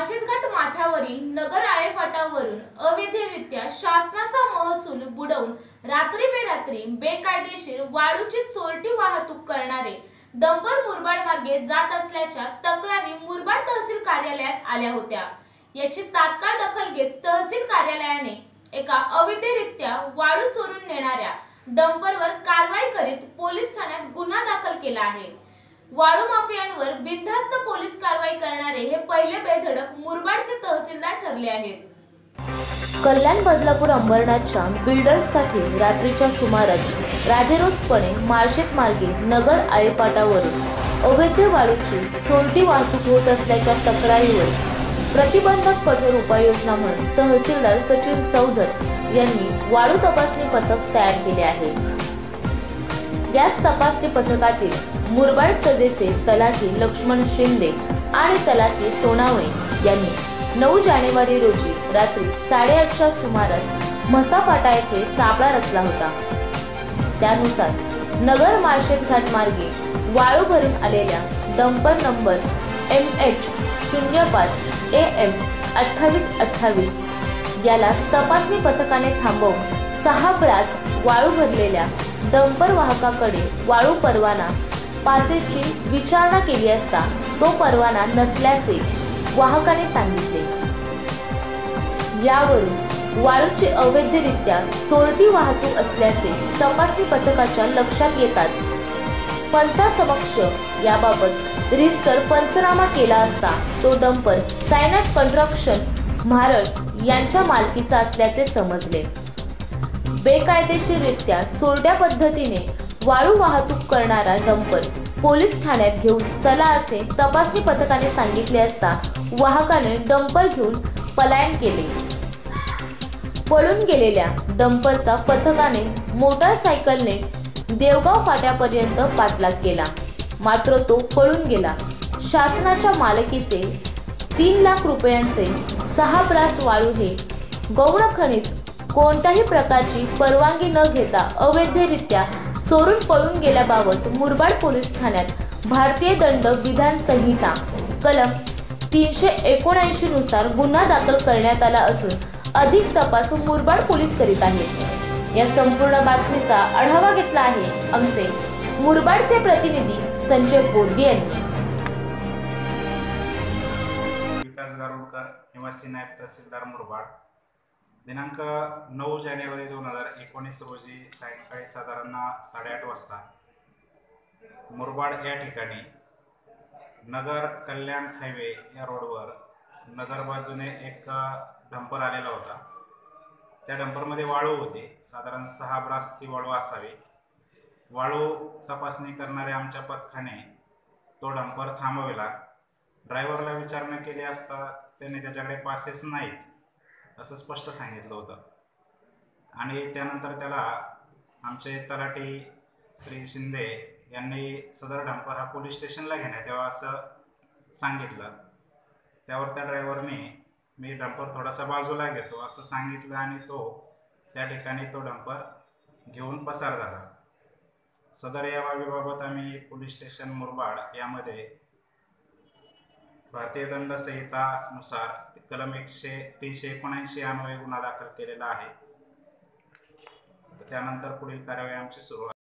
माथ्यावरील नगर आळेफाटावरून अवैधरित्या शासनाचा महसूल बुडवून रात्री बेरात्री बेकायदेशीर वाळूची चोरटी वाहतूक करणारे डंपर मुरबाड मार्गे जात असल्याच्या तक्रारी मुरबाड तहसील कार्यालयात आल्या होत्या. याची तात्काळ दखल घेत तहसील कार्यालयाने एका अवैधरित्या वाळू चोरून नेणाऱ्या डंपरवर कारवाई करीत पोलीस ठाण्यात गुन्हा दाखल केला आहे. वाळू माफियांवर बिनधास्त पोलीस कारवाई करणारे हे पहिले बेधडक मुरबाडचे तहसीलदार ठरले आहेत. कल्याण बदलापूर अंबरनाथच्या बिल्डर्ससाठी रात्रीच्या सुमारास राजेरोसपणे माळशेत मार्गे नगर आळेपाटावरून अवैध वाळूची चोरटी वाहतूक होत असल्याच्या तक्रारीवर प्रतिबंधक कठोर उपाययोजना म्हणून तहसीलदार सचिन चौधर यांनी वाळू तपासणी पथक तयार केले आहे. याच तपासणी पथकातील मुरबाड सदेचे तलाठी लक्ष्मण शिंदे आणि तलाठी सोनावणे यांनी नऊ जानेवारी रोजी रात्री साडेआठच्या सुमारास म्हसापाटा येथे सापळा रचला होता. त्यानुसार नगर मार्शेत घाट मार्गे वाळू भरून आलेल्या डंपर नंबर एम एच शून्य पाच ए एम अठ्ठावीस अठ्ठावीस याला तपासणी पथकाने थांबवून सहा ब्रास वाळू भरलेल्या डंपर वाहकाकडे वाळू परवाना. पासेची विचारणा केली असता तो परवाना नसल्याचे वाहकाने सांगितले. यावरून वाळूची अवैधरित्या चोरटी वाहतूक असल्याचे तपासणी पथकाच्या लक्षात येताच पंचासमक्ष याबाबत रिस्टर पंचनामा केला असता तो डंपर सायनाट कन्स्ट्रक्शन म्हारड यांच्या मालकीचा असल्याचे समजले. बेकायदेशीररित्या चोरट्या पद्धतीने वाळू वाहतूक करणारा डंपर पोलीस ठाण्यात घेऊन चला असे तपासणी पथकाने सांगितले असता वाहकाने डंपर घेऊन पलायन केले. पळून गेलेल्या डंपरचा पथकाने मोटारसायकलने देवगाव फाट्यापर्यंत पाठलाग केला. मात्र तो पळून गेला. शासनाच्या मालकीचे तीन लाख रुपयांचे सहा ब्रास वाळू हे गौण खनिज कोणत्याही प्रकारची परवानगी न घेता अवैधरित्या चोरून पळून गेल्याबाबत मुरबाड पोलीस ठाण्यात भारतीय दंड विधान संहिता कलम तीनशे एकोणऐंशी नुसार गुन्हा दाखल करण्यात आला असून अधिक तपास मुरबाड पोलीस करीत आहेत. या संपूर्ण बातमीचा आढावा घेतला आहे आमचे मुरबाडचे प्रतिनिधी संजय बोरगे यांनी. विकास गारुडकर निवासी नायब तहसीलदार मुरबाड. दिनांक नऊ जानेवारी दोन हजार एकोणीस रोजी सायंकाळी साधारण साडेआठ वाजता मुरबाड या ठिकाणी नगर कल्याण हायवे या रोडवर नगर बाजूने एक डंपर आलेला होता. त्या डंपरमध्ये वाळू होती. साधारण सहा ब्रास ती वाळू असावी. वाळू तपासणी करणाऱ्या आमच्या पथकाने तो डंपर थांबविला. ड्रायव्हरला विचारणा केली असता त्याने त्याच्याकडे पासेस नाहीत. असं स्पष्ट सांगितलं होतं. आणि त्यानंतर त्याला आमचे तलाठी श्री शिंदे यांनी सदर डंपर हा पोलीस स्टेशनला घेण्यात यावा असं सांगितलं. त्यावर त्या ड्रायव्हरने मी डंपर थोडासा बाजूला घेतो असं सांगितलं आणि तो त्या ठिकाणी तो डंपर घेऊन पसार झाला. सदर या बाबीबाबत आम्ही पोलीस स्टेशन मुरबाड यामध्ये भारतीय दंड संहितानुसार कलम एकशे तीनशे एकोणऐंशी अन्वये गुन्हा दाखल केलेला आहे. त्यानंतर पुढील कार्यवाही आमची सुरू आहे